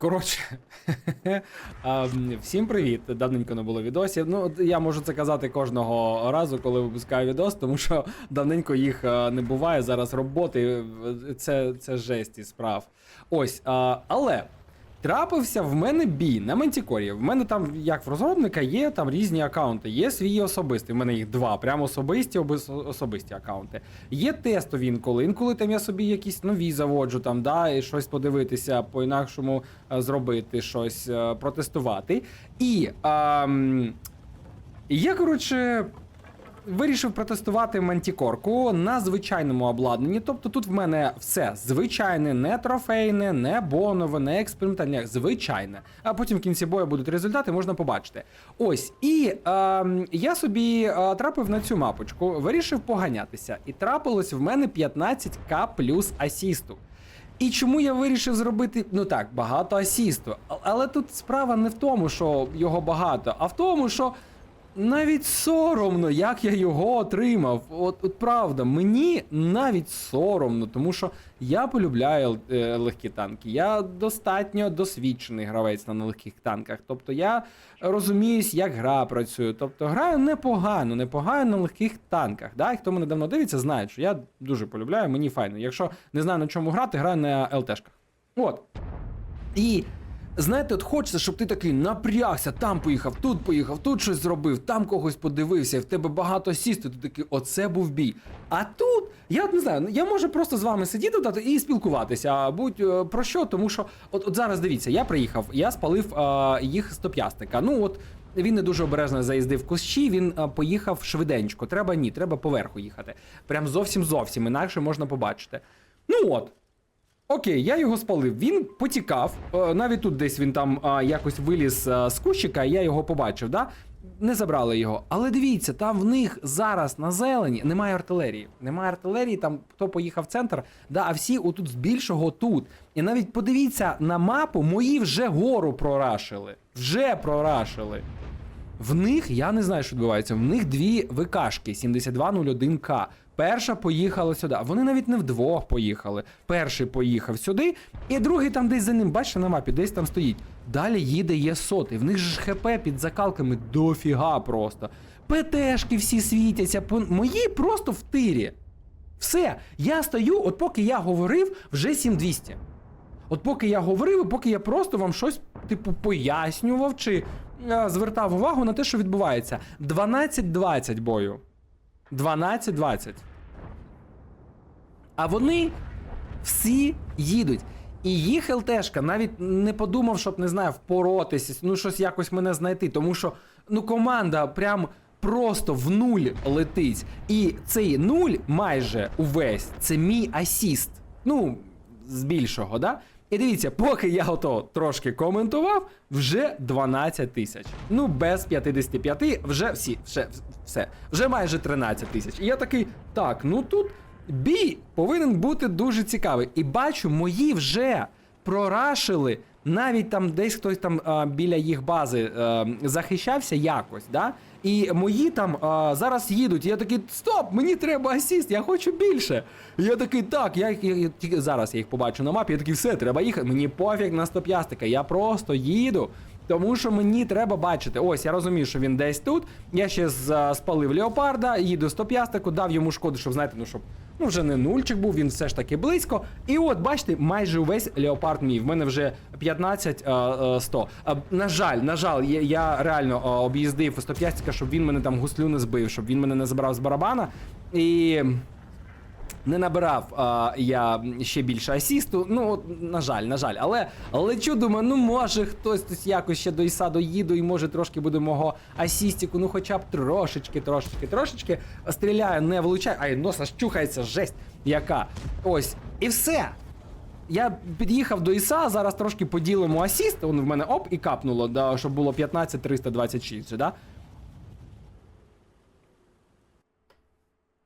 Коротше, всім привіт. Давненько не було відосів. Ну, я можу це казати кожного разу, коли випускаю відос, тому що давненько їх е, не буває. Зараз роботи, е, це, це жесть і справ. Ось, але трапився в мене бій на Мантікорі. В мене там, як в розробника, є там різні аккаунти. Є свій особистий. В мене їх два, прямо особисті, особисті аккаунти. Є тестові інколи. Інколи там я собі якісь нові заводжу, там, да, і щось подивитися, по-інакшому е, зробити, щось е, протестувати. І ем, я, коротше. Вирішив протестувати мантікорку на звичайному обладнанні. Тобто тут в мене все звичайне, не трофейне, не бонове, не експериментальне, звичайне. А потім в кінці бою будуть результати, можна побачити. Ось, і ем, я собі е, трапив на цю мапочку, вирішив поганятися. І трапилось в мене 15к плюс асісту. І чому я вирішив зробити, ну так, багато асісту. Але тут справа не в тому, що його багато, а в тому, що навіть соромно, як я його отримав. От, от правда, мені навіть соромно, тому що я полюбляю е, легкі танки. Я достатньо досвідчений гравець на легких танках. Тобто я розуміюсь, як гра працює. Тобто граю непогано, непогано на легких танках. Да? Хто мене давно дивиться, знає, що я дуже полюбляю, мені файно. Якщо не знаю на чому грати, граю на ЛТшках. От. І знаєте, от хочеться, щоб ти такий напрягся, там поїхав, тут поїхав, тут щось зробив, там когось подивився, і в тебе багато сісти, ти такий, оце був бій. А тут, я не знаю, я можу просто з вами сидіти тут і спілкуватися, а будь е, про що, тому що от, от зараз дивіться, я приїхав, я спалив е, їх стоп'ястика. Ну от. Він не дуже обережно заїздив кущі, він а, поїхав швиденько. Треба ні, треба поверху їхати. Прям зовсім зовсім, інакше можна побачити. Ну от, Окей, я його спалив. Він потікав. Е, Навіть тут десь він там якось виліз а, з кущика, я його побачив, да? Не забрали його. Але дивіться, там в них зараз на зелені немає артилерії. Немає артилерії, там хто поїхав в центр, да, а всі отут з тут. І навіть подивіться на мапу, мої вже гору прорашили. Вже прорашили. В них, я не знаю, що відбувається, в них дві ВКшки 7201К. Перша поїхала сюди. Вони навіть не вдвох поїхали. Перший поїхав сюди, і другий там десь за ним, бачите на мапі, десь там стоїть. Далі їде є соти. В них ж ХП під закалками дофіга просто. ПТшки всі світяться, мої просто в тирі. Все, я стою, от поки я говорив, вже 7200. От поки я говорив, і поки я просто вам щось, типу, пояснював чи звертав увагу на те, що відбувається. 12-20 бою. 12-20. А вони всі їдуть. І їх ЛТшка навіть не подумав, щоб не знаю, впоротися, ну щось якось мене знайти. Тому що ну команда прям просто в нуль летить. І цей нуль майже увесь це мій асіст. Ну, з більшого, да? І дивіться, поки я ото трошки коментував, вже 12 тисяч. Ну, без 55 вже всі, все, все, вже майже 13 тисяч. І я такий, так, ну тут бій повинен бути дуже цікавий. І бачу, мої вже прорашили. Навіть там десь хтось там а, біля їх бази а, захищався якось, да? І мої там а, зараз їдуть. Я такий, стоп, мені треба асіст, я хочу більше. І я такий, так, я, я, я зараз я їх побачу на мапі. Я такий, все, треба їхати. Мені пофіг на стоп'ястика, я просто їду. Тому що мені треба бачити. Ось я розумію, що він десь тут. Я ще з- спалив леопарда, їду стоп'ястику, дав йому шкоду, щоб знаєте, ну щоб ну вже не нульчик був, він все ж таки близько. І от бачите, майже увесь леопард мій. В мене вже 15 е, е, 100. Е, на жаль, на жаль, я, реально об'їздив стоп'ястика, щоб він мене там гуслю не збив, щоб він мене не забрав з барабана. І. Не набирав а, я ще більше асісту. Ну, от, на жаль, на жаль. Але лечу, думаю, ну може хтось тут якось ще до Іса доїду і може трошки буде мого асістіку, ну хоча б трошечки, трошечки, трошечки. Стріляю, не влучаю, ай, носа щухається, жесть яка. Ось. І все. Я під'їхав до Іса, зараз трошки поділимо асіст. Воно в мене оп і капнуло, да, щоб було 15 326, да?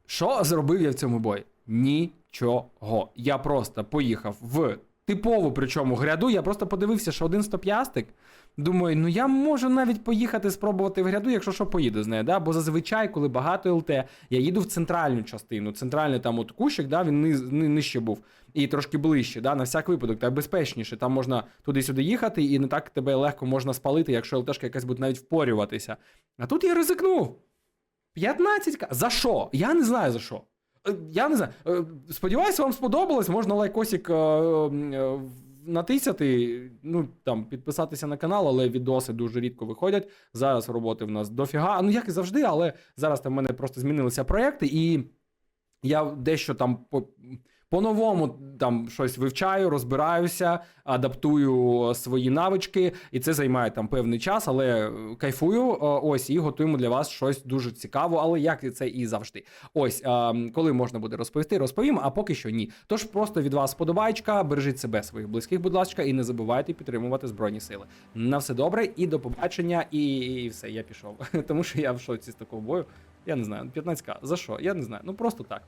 Що зробив я в цьому бої? Нічого. Я просто поїхав в типову, причому гряду. Я просто подивився, що один стоп'ястик. Думаю, ну я можу навіть поїхати спробувати в гряду, якщо що поїду з нею. Да? Бо зазвичай, коли багато ЛТ, я їду в центральну частину. Центральний там от кущик, да, він низ, ни- нижче був. І трошки ближче, да, на всяк випадок, так безпечніше. Там можна туди-сюди їхати, і не так тебе легко можна спалити, якщо ЛТшка якась буде навіть впорюватися. А тут я ризикнув. 15к. За що? Я не знаю за що. Е, Я не знаю. Сподіваюсь, Сподіваюся, вам сподобалось. Можна лайкосик е, е, натисяти, ну там підписатися на канал, але відоси дуже рідко виходять. Зараз роботи в нас дофіга. Ну як і завжди, але зараз там в мене просто змінилися проекти, і я дещо там по. По-новому там щось вивчаю, розбираюся, адаптую свої навички, і це займає там певний час, але е, кайфую. е, Ось і готуємо для вас щось дуже цікаво, але як це і завжди. Ось е, коли можна буде розповісти, розповім, а поки що ні. Тож просто від вас подобаєчка, бережіть себе, своїх близьких, будь ласка, і не забувайте підтримувати збройні сили. На все добре і до побачення, і, і все, я пішов. Тому що я в шоці з такого бою. Я не знаю, 15к. За що? Я не знаю. Ну просто так.